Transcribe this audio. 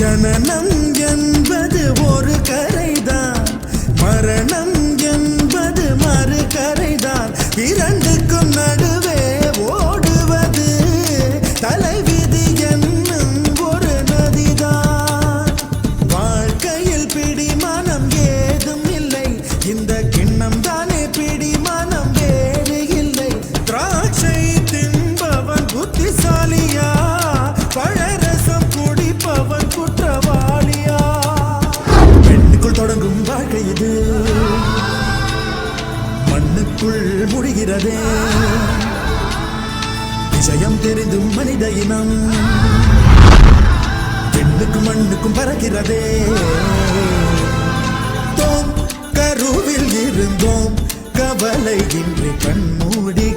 ஜனனம் என்பது ஒரு கரைதான். மரணம் என்பது மறு கரைதான் இரண்டுக்கும் நடுவே மண்ணுக்குள் முடிகிறதே. விஷயம் தெரிந்தும் மனித இனம். பெண்ணுக்கும் மண்ணுக்கும் பறக்கிறதே. தோம் கருவில் இருந்தோம். கவலை இன்றி கண்மூடி